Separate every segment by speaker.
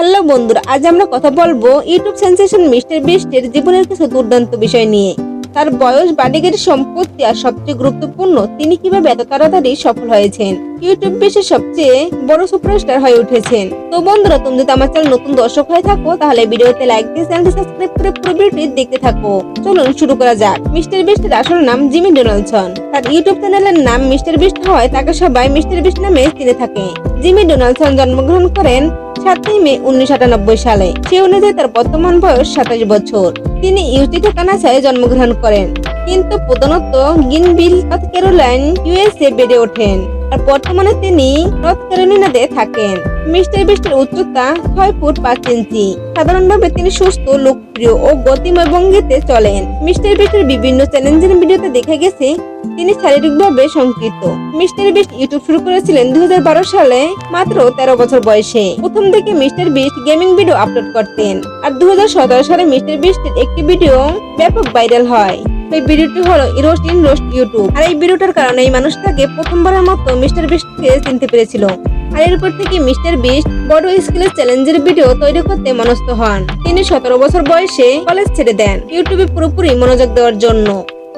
Speaker 1: Hello বন্ধুরা, আজ আমরা কথা বলব ইউটিউব সেন্সেশন মিস্টার বিস্টের জীবনের কিছু দুর্দান্ত বিষয় নিয়ে। তার বয়স বাডিগের সম্পত্তি আর সবচেয়ে গুরুত্বপূর্ণ, তিনি কীভাবে এত তাড়াতাড়ি সফল হয়েছেন? ইউটিউব বিশ্বের সবচেয়ে বড় সুপারস্টার হয়ে উঠেছেন। তো বন্ধুরা, তুমি যদি আমার চ্যানেল নতুন দর্শক হয়ে থাকো, তাহলে ভিডিওতে লাইক দিয়ে চ্যানেলটি সাবস্ক্রাইব করে পুরো ভিডিওটি দেখতে থাকো। চলুন শুরু করা যাক। মিস্টার বিস্টের আসল নাম জিমি ডোনাল্ডসন তার ইউটিউব চ্যানেলের নাম মিস্টার বিস্ট হয়, তাকে সবাই মিস্টার বিস্ট নামে চিনে থাকে। জিমি ডোনাল্ডসন জন্মগ্রহণ করেন সাতই মে উনিশশো আটানব্বই সালে। সে অনুযায়ী তার বর্তমান বয়স সাতাশ বছর। তিনি ইউটি কানাসায় জন্মগ্রহণ করেন। কিন্তু প্রধানত গিনবিল নর্থ ক্যারোলাইন, ইউএসএ বেড়ে ওঠেন। আর বর্তমানে তিনি নর্থ ক্যারোলিনাতে থাকেন। মিস্টার বিস্টের উচ্চতা ছয় ফুট পাঁচ ইঞ্চি। সাধারণভাবে তিনি সুস্থ, লোকপ্রিয় ও গতিময় ভঙ্গিতে চলেন। মিস্টার বিস্টের বিভিন্ন চ্যালেঞ্জিং ভিডিওতে দেখা গেছে, তিনি শারীরিকভাবে সংকৃত। মিস্টার বিস্ট ইউটিউব শুরু করেছিলেন দুই সালে, মাত্র তেরো বছর বয়সে। প্রথম দিকে mister Beast gaming video upload করতেন আর দু হাজার সতেরো সালে মিস্টার বিস্টের একটি ভিডিও ব্যাপক ভাইরাল হয়। এই ভিডিওটি হলো রোস্ট ইন রোস্ট ইউটিউব আর এই ভিডিওটার কারণে এই মানুষটাকে প্রথমবারের মতো মিস্টার বিস্টকে চিনতে পেরেছিল। আর এরপর থেকে মিস্টার বিস্ট বড় স্কেলের চ্যালেঞ্জের ভিডিও তৈরি করতে মনস্থ হন। তিনি সতেরো বছর বয়সে কলেজ ছেড়ে দেন ইউটিউবে পুরোপুরি মনোযোগ দেওয়ার জন্য।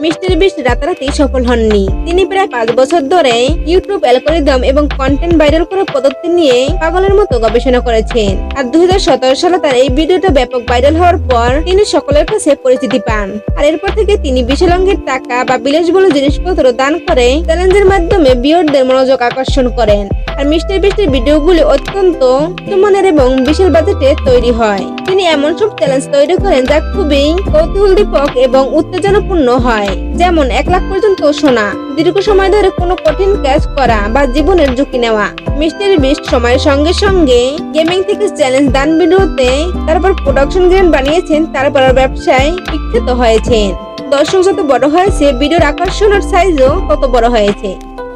Speaker 1: মিস্টার বিস্ট রাতারাতি সফল হননি। তিনি প্রায় পাঁচ বছর ধরে ইউটিউব অ্যালগোরিদম এবং কন্টেন্ট ভাইরাল করার পদ্ধতি নিয়ে পাগলের মতো গবেষণা করেছেন। আর দু হাজার সতেরো সালে তার এই ভিডিওটা ব্যাপক ভাইরাল হওয়ার পর তিনি সকলের কাছে পরিচিতি পান। আর এরপর থেকে তিনি বিশাল অঙ্গের টাকা বা বিলাসবহুল জিনিসপত্র দান করে চ্যালেঞ্জের মাধ্যমে বিয়রদের মনোযোগ আকর্ষণ করেন। আর মিস্টার বিস্টের ভিডিওগুলি অত্যন্ত উচ্চমানের এবং বিশাল বাজেটে তৈরি হয়। তিনি এমন সব চ্যালেঞ্জ তৈরি করেন যা খুবই কৌতূহলদীপক এবং উত্তেজনাপূর্ণ হয়। যেমন, এক লাখ পর্যন্ত শোনা দীর্ঘ সময় ধরে কোনো কঠিন কাজ করা বা জীবনের ঝুঁকি নেওয়া। মিস্টার বিস্ট সময়ের সঙ্গে সঙ্গে গেমিং থেকে চ্যালেঞ্জ দান ভিডিওতে তারপর প্রোডাকশন গ্রেন বানিয়েছেন, তারপর ব্যবসায় বিখ্যাত হয়েছেন। দর্শক যত বড় হয়েছে, ভিডিওর আকর্ষণের সাইজও তত বড় হয়েছে।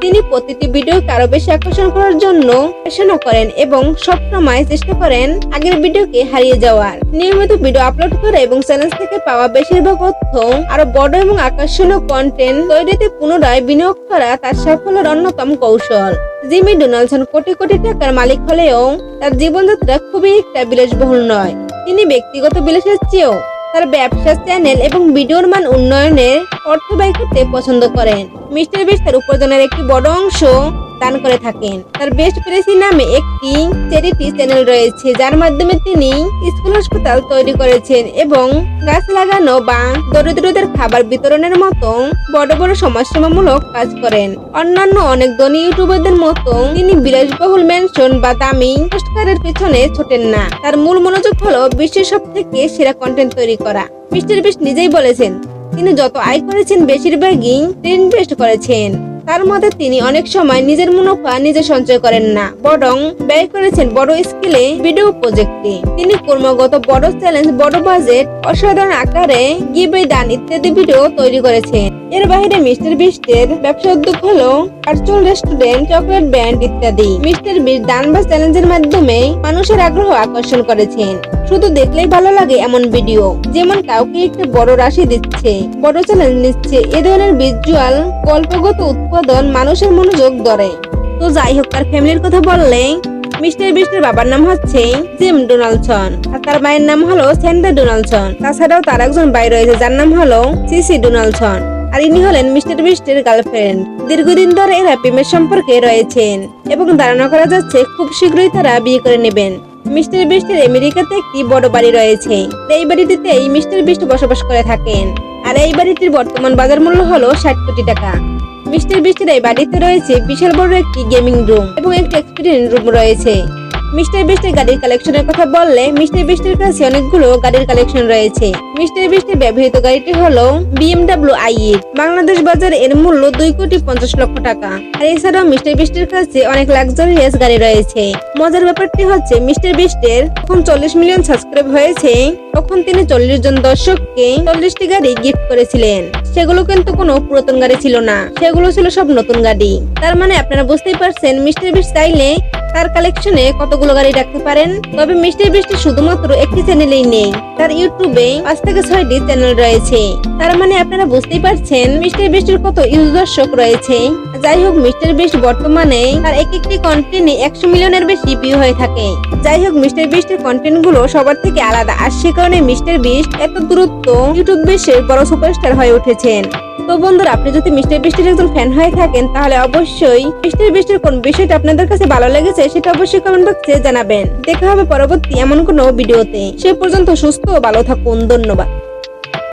Speaker 1: তিনি প্রতিটি ভিডিও কারও বেশি আকর্ষণ করার জন্য গবেষণা করেন এবং সবসময় চেষ্টা করেন আগের ভিডিওকে হারিয়ে যাওয়ার। নিয়মিত ভিডিও আপলোড করে এবং চ্যানেল থেকে পাওয়া বেশিরভাগ তথ্য আরও বড় এবং আকর্ষণীয় কন্টেন্ট তৈরিতে পুনরায় বিনিয়োগ করা তার সাফল্যের অন্যতম কৌশল। জিমি ডোনাল্ডসন কোটি কোটি টাকার মালিক হলেও তার জীবনযাত্রা খুবই একটা বিলাসবহুল নয়। তিনি ব্যক্তিগত বিলাসের চেয়েও তার ব্যবসা চ্যানেল এবং ভিডিওর মান উন্নয়নের অর্থ ব্যয় করতে পছন্দ করেন। মিস্টার বিস্ট তার উপার্জনের একটি বড় অংশ দান করে থাকেন। তার বেস্ট প্রেসি নামে একটি চ্যারিটি চ্যানেল রয়েছে, যার মাধ্যমে তিনি স্কুল হাসপাতাল তৈরি করেছেন এবং গাছ লাগানো বা দরিদ্রদের খাবার বিতরণের মতো বড় বড় সমাজসেবামূলক কাজ করেন। অন্যান্য অনেক ধনী ইউটিউবারদের মতো তিনি বিলাসবহুল মেনশন বা দামি পুরস্কারের পেছনে ছোটেন না। তার মূল মনোযোগ হলো বিশ্বের সব থেকে সেরা কন্টেন্ট তৈরি করা। মিস্টার বিস্ট নিজেই বলেছেন তিনি যত আয় করেছেন, বেশিরভাগই ইনভেস্ট করেছেন। তার মতে তিনি অনেক সময় নিজের মুনাফা নিজে সঞ্চয় করেন না, বরং ব্যয় করেছেন বড় স্কেলে ভিডিও প্রজেক্টে তিনি ক্রমাগত বড় চ্যালেঞ্জ বড় বাজেট অসাধারণ আকারে গিবে দান ইত্যাদি ভিডিও তৈরি করেছেন। এর বাইরে মিস্টার বিস্টের ব্যবসা উদ্যোগ হলো ভার্চুয়াল রেস্টুরেন্ট চকলেট ব্যান্ড ইত্যাদি। মিস্টার বিস্ট দান বা চ্যালেঞ্জের মাধ্যমে মানুষের আগ্রহ আকর্ষণ করেছেন। শুধু দেখলেই ভালো লাগে এমন ভিডিও যেমন কাউকে একটা বড় রাশি দিচ্ছে, বড় চ্যালেঞ্জ নিচ্ছে, এ ধরনের ভিজুয়াল গল্পগত উৎপাদন মানুষের মনোযোগ ধরে। তো যাই হোক, তার ফ্যামিলির কথা বললে, মিস্টার বিস্টের বাবার নাম হচ্ছে জিম ডোনাল্ডসন আর তার মায়ের নাম হলো স্যান্ডা ডোনাল্ডসন তাছাড়াও তার একজন ভাই রয়েছে, যার নাম হলো সিসি ডোনাল্ডসন আর ইনি হলেন মিস্টার বিস্টের গার্লফ্রেন্ড দীর্ঘদিন ধরে এরা প্রেমের সম্পর্কে রয়েছেন, এবং ধারণা করা যাচ্ছে খুব শীঘ্রই তারা বিয়ে করে নেবেন। মিস্টার বৃষ্টির আমেরিকাতে একটি বড় বাড়ি রয়েছে। এই বাড়িটিতে এই মিস্টার বৃষ্টি বসবাস করে থাকেন। আর এই বাড়িটির বর্তমান বাজার মূল্য হলো ষাট কোটি টাকা। মিস্টার বৃষ্টির এই বাড়িতে রয়েছে বিশাল বড় একটি গেমিং রুম এবং একটি এক্সপিরিয়েন্স রুম রয়েছে। মিস্টার বিস্টের গাড়ির কালেকশনের কথা বললে মিস্টার বিস্টের কাছে অনেকগুলো গাড়ির কালেকশন রয়েছে। মিস্টার বিস্টের ব্যবহৃত গাড়িটি হলো বিএমডাব্লিউ আই বাংলাদেশ বাজারে এর মূল্য দুই কোটি পঞ্চাশ লক্ষ টাকা। আর এছাড়াও মিস্টার বিস্টের কাছে অনেক লাক্সারিয়াস গাড়ি রয়েছে। মজার ব্যাপারটি হচ্ছে মিস্টার বিস্টের যখন চল্লিশ মিলিয়ন সাবস্ক্রাইব হয়েছে। তখন তিনি চল্লিশ জন দর্শককে চল্লিশটি গাড়ি গিফট করেছিলেন। সেগুলো কিন্তু কোনো পুরাতন গাড়ি ছিল না। সেগুলো ছিল সব নতুন গাড়ি। তার মানে আপনারা বুঝতেই পারছেন মিস্টার বিস্ট চাইলে তার কালেকশনে কতগুলো গাড়ি রাখতে পারেন? তবে মিষ্টি বৃষ্টি শুধুমাত্র একটি চ্যানেলেই নেই। তার ইউটিউবে পাঁচ থেকে ছয়টি চ্যানেল রয়েছে। তার মানে আপনারা বুঝতেই পারছেন, মিষ্টি বৃষ্টির কত ইউজ দর্শক রয়েছে। যাই হোক, মিস্টার বিস্ট বর্তমানে তার এক একটি কন্টেন্টে একশো মিলিয়নের বেশি ভিউ হয়ে থাকে। যাই হোক, মিস্টার বিস্টের কন্টেন্টগুলো সবার থেকে আলাদা। আর সে কারণে মিস্টার বিস্ট এত দূরত্ব ইউটিউব বিশ্বের বড় সুপারস্টার হয়ে উঠেছেন। তো বন্ধুরা, আপনি যদি মিস্টার বৃষ্টির একজন ফ্যান হয়ে থাকেন, তাহলে অবশ্যই মিস্টার বৃষ্টির কোন বিষয়টা আপনাদের কাছে ভালো লেগেছে, সেটা অবশ্যই কমেন্ট বক্সে জানাবেন। দেখা হবে পরবর্তী এমন কোনো ভিডিওতে সে পর্যন্ত সুস্থ ও ভালো থাকুন। ধন্যবাদ।